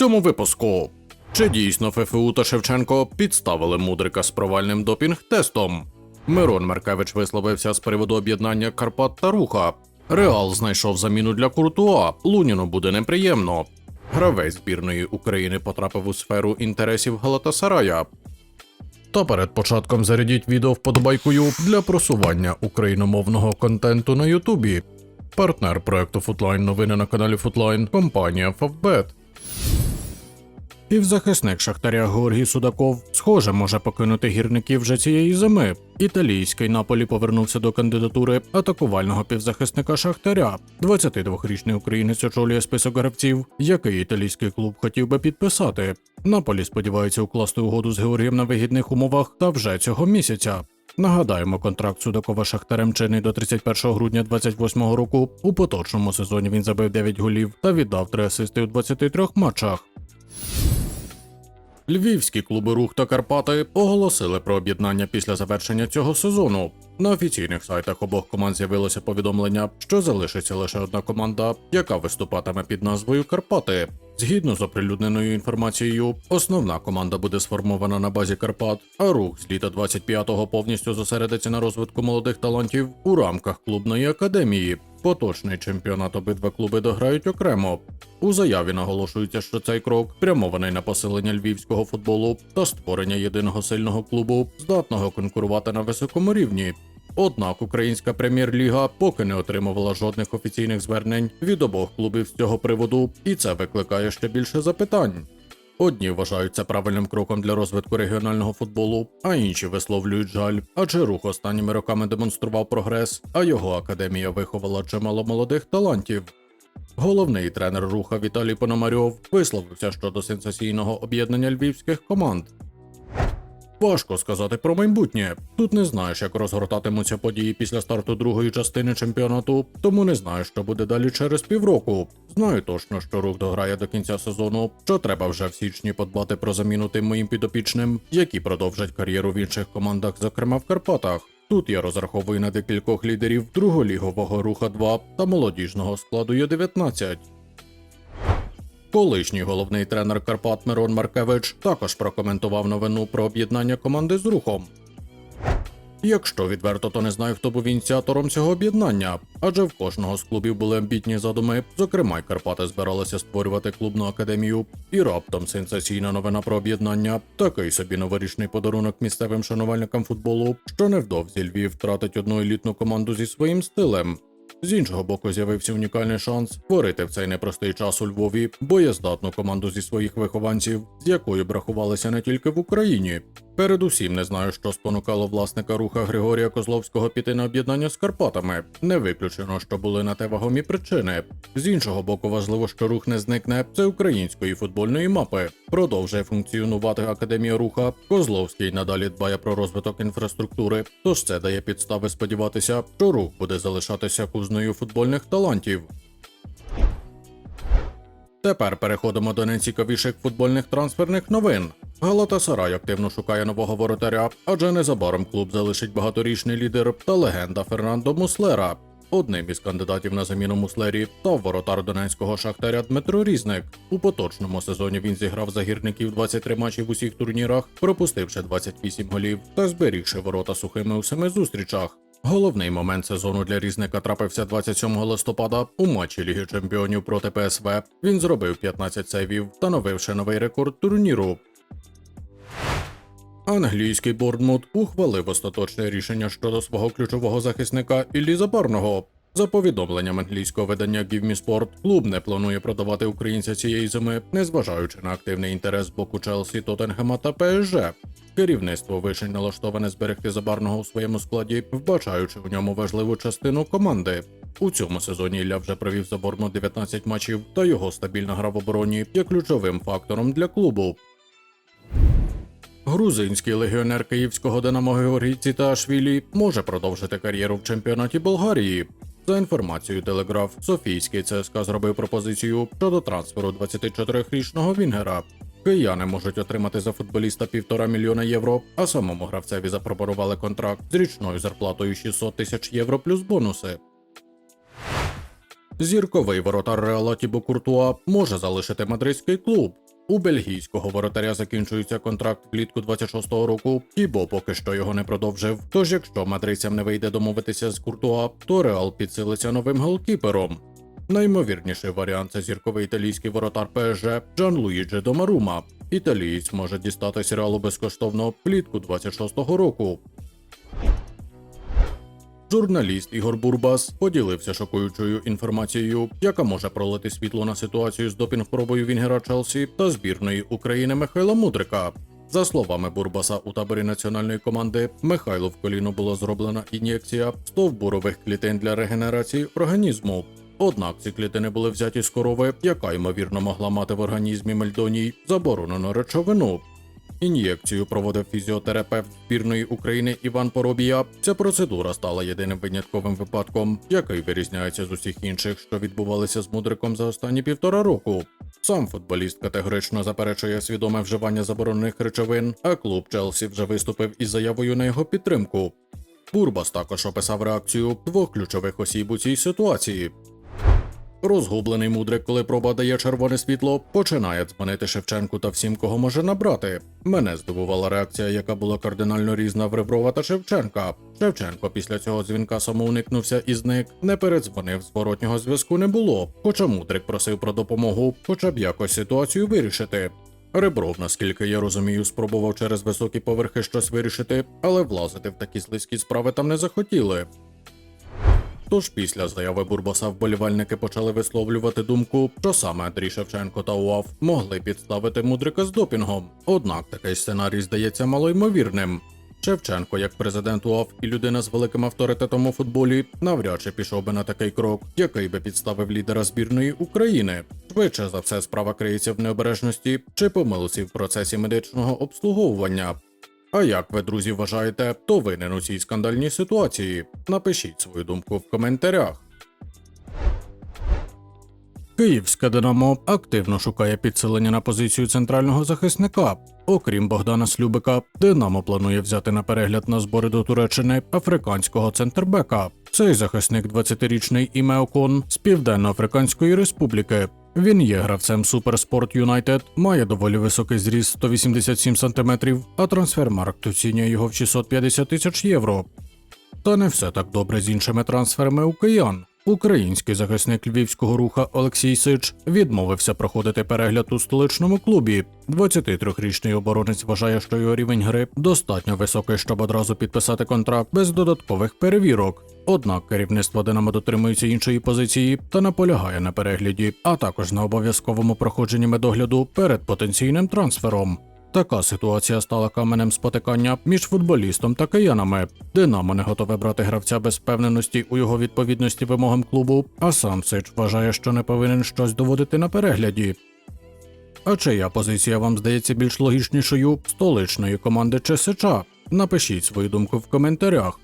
цьому випуску. Чи дійсно ФФУ та Шевченко підставили мудрика з провальним допінг-тестом? Мирон Маркевич висловився з приводу об'єднання Карпат та Руха. Реал знайшов заміну для Куртуа. Луніну буде неприємно. Гравець збірної України потрапив у сферу інтересів Галатасарая. Та перед початком зарядіть відео вподобайкою для просування україномовного контенту на Ютубі. Партнер проекту Футлайн новини на каналі Футлайн компанія Фавбет. Півзахисник Шахтаря Георгій Судаков, схоже, може покинути гірників вже цієї зими. Італійський Наполі повернувся до кандидатури атакувального півзахисника Шахтаря. 22-річний українець очолює список гравців, який італійський клуб хотів би підписати. Наполі сподівається укласти угоду з Георгієм на вигідних умовах та вже цього місяця. Нагадаємо, контракт Судакова Шахтарем чинний до 31 грудня 28 року. У поточному сезоні він забив 9 голів та віддав 3 асисти у 23 матчах. Львівські клуби Рух та Карпати оголосили про об'єднання після завершення цього сезону. На офіційних сайтах обох команд з'явилося повідомлення, що залишиться лише одна команда, яка виступатиме під назвою Карпати. Згідно з оприлюдненою інформацією, основна команда буде сформована на базі Карпат, а рух з літа 25-го повністю зосередиться на розвитку молодих талантів у рамках клубної академії. Поточний чемпіонат обидва клуби дограють окремо. У заяві наголошується, що цей крок прямований на посилення львівського футболу та створення єдиного сильного клубу, здатного конкурувати на високому рівні. Однак українська прем'єр-ліга поки не отримувала жодних офіційних звернень від обох клубів з цього приводу, і це викликає ще більше запитань. Одні вважають це правильним кроком для розвитку регіонального футболу, а інші висловлюють жаль, адже рух останніми роками демонстрував прогрес, а його академія виховала чимало молодих талантів. Головний тренер руха Віталій Пономарьов висловився щодо сенсаційного об'єднання львівських команд. Важко сказати про майбутнє. Тут не знаєш, як розгортатимуться події після старту другої частини чемпіонату, тому не знаю, що буде далі через півроку. Знаю точно, що рух дограє до кінця сезону, що треба вже в січні подбати про заміну тим моїм підопічним, які продовжать кар'єру в інших командах, зокрема в Карпатах. Тут я розраховую на декількох лідерів друголігового руха 2 та молодіжного складу Є-19. Колишній головний тренер Карпат Мирон Маркевич також прокоментував новину про об'єднання команди з рухом. Якщо відверто, то не знаю, хто був ініціатором цього об'єднання, адже в кожного з клубів були амбітні задуми. Зокрема, й Карпати збиралися створювати клубну академію, і раптом сенсаційна новина про об'єднання такий собі новорічний подарунок місцевим шанувальникам футболу, що невдовзі Львів втратить одну елітну команду зі своїм стилем. З іншого боку, з'явився унікальний шанс створити в цей непростий час у Львові боєздатну команду зі своїх вихованців, з якою б рахувалися не тільки в Україні. Передусім не знаю, що спонукало власника руха Григорія Козловського піти на об'єднання з Карпатами. Не виключено, що були на те вагомі причини. З іншого боку, важливо, що рух не зникне це української футбольної мапи. Продовжує функціонувати академія руха. Козловський надалі дбає про розвиток інфраструктури, тож це дає підстави сподіватися, що рух буде залишатися кузнею футбольних талантів. Тепер переходимо до найцікавіших футбольних трансферних новин. Галатасарай активно шукає нового воротаря, адже незабаром клуб залишить багаторічний лідер та легенда Фернандо Муслера. Одним із кандидатів на заміну Муслері став воротар донецького шахтаря Дмитро Різник. У поточному сезоні він зіграв за гірників 23 матчі в усіх турнірах, пропустивши 28 голів та зберігши ворота сухими у семи зустрічах. Головний момент сезону для різника трапився 27 листопада у матчі Ліги Чемпіонів проти ПСВ. Він зробив 15 сейвів, встановивши новий рекорд турніру. Англійський Борнмут ухвалив остаточне рішення щодо свого ключового захисника Іллі Забарного. За повідомленням англійського видання Give Sport, клуб не планує продавати українця цієї зими, незважаючи на активний інтерес з боку Челсі, Тоттенгема та ПСЖ. Керівництво вишень налаштоване зберегти забарного у своєму складі, вбачаючи у ньому важливу частину команди. У цьому сезоні Ілля вже провів за Борнмут 19 матчів, та його стабільна гра в обороні є ключовим фактором для клубу. Грузинський легіонер київського Динамо Георгій Ціташвілі може продовжити кар'єру в чемпіонаті Болгарії. За інформацією Телеграф, Софійський ЦСКА зробив пропозицію щодо трансферу 24-річного Вінгера. Кияни можуть отримати за футболіста півтора мільйона євро, а самому гравцеві запропонували контракт з річною зарплатою 600 тисяч євро плюс бонуси. Зірковий воротар Реала Тібо Куртуа може залишити мадридський клуб. У бельгійського воротаря закінчується контракт влітку 26-го року, Тібо поки що його не продовжив. Тож, якщо мадридцям не вийде домовитися з Куртуа, то Реал підсилиться новим голкіпером. Наймовірніший варіант це зірковий італійський воротар ПСЖ Джан Луїджі Домарума. Італієць може дістатись реалу безкоштовно влітку 26-го року. Журналіст Ігор Бурбас поділився шокуючою інформацією, яка може пролити світло на ситуацію з допінг-пробою Вінгера Челсі та збірної України Михайла Мудрика. За словами Бурбаса, у таборі національної команди Михайлу в коліно була зроблена ін'єкція стовбурових клітин для регенерації організму. Однак ці клітини були взяті з корови, яка ймовірно могла мати в організмі мельдоній заборонену речовину. Ін'єкцію проводив фізіотерапевт збірної України Іван Поробія. Ця процедура стала єдиним винятковим випадком, який вирізняється з усіх інших, що відбувалися з мудриком за останні півтора року. Сам футболіст категорично заперечує свідоме вживання заборонених речовин, а клуб Челсі вже виступив із заявою на його підтримку. Бурбас також описав реакцію двох ключових осіб у цій ситуації. Розгублений мудрик, коли проба дає червоне світло, починає дзвонити Шевченку та всім, кого може набрати. Мене здивувала реакція, яка була кардинально різна в Реброва та Шевченка. Шевченко після цього дзвінка самоуникнувся і зник, не передзвонив, зворотнього зв'язку не було. Хоча мудрик просив про допомогу, хоча б якось ситуацію вирішити. Ребров, наскільки я розумію, спробував через високі поверхи щось вирішити, але влазити в такі слизькі справи там не захотіли. Тож після заяви Бурбаса вболівальники почали висловлювати думку, що саме Андрій Шевченко та УАФ могли підставити мудрика з допінгом. Однак такий сценарій здається малоймовірним. Шевченко, як президент УАФ і людина з великим авторитетом у футболі, навряд чи пішов би на такий крок, який би підставив лідера збірної України. Швидше за все, справа криється в необережності чи помилці в процесі медичного обслуговування. А як ви, друзі, вважаєте, хто винен у цій скандальній ситуації? Напишіть свою думку в коментарях. Київське Динамо активно шукає підсилення на позицію центрального захисника. Окрім Богдана Слюбика, Динамо планує взяти на перегляд на збори до Туреччини африканського центрбека. Цей захисник 20-річний Імеокон з Південно-Африканської Республіки. Він є гравцем Суперспорт Юнайтед, має доволі високий зріст 187 см, а трансфермаркт оцінює його в 650 тисяч євро. Та не все так добре з іншими трансферами у киян. Український захисник львівського руха Олексій Сич відмовився проходити перегляд у столичному клубі. 23-річний оборонець вважає, що його рівень гри достатньо високий, щоб одразу підписати контракт без додаткових перевірок. Однак керівництво Динамо дотримується іншої позиції та наполягає на перегляді, а також на обов'язковому проходженні медогляду перед потенційним трансфером. Така ситуація стала каменем спотикання між футболістом та киянами. Динамо не готове брати гравця без впевненості у його відповідності вимогам клубу, а сам Сич вважає, що не повинен щось доводити на перегляді. А чия позиція вам здається більш логічнішою столичної команди чи Сича? Напишіть свою думку в коментарях.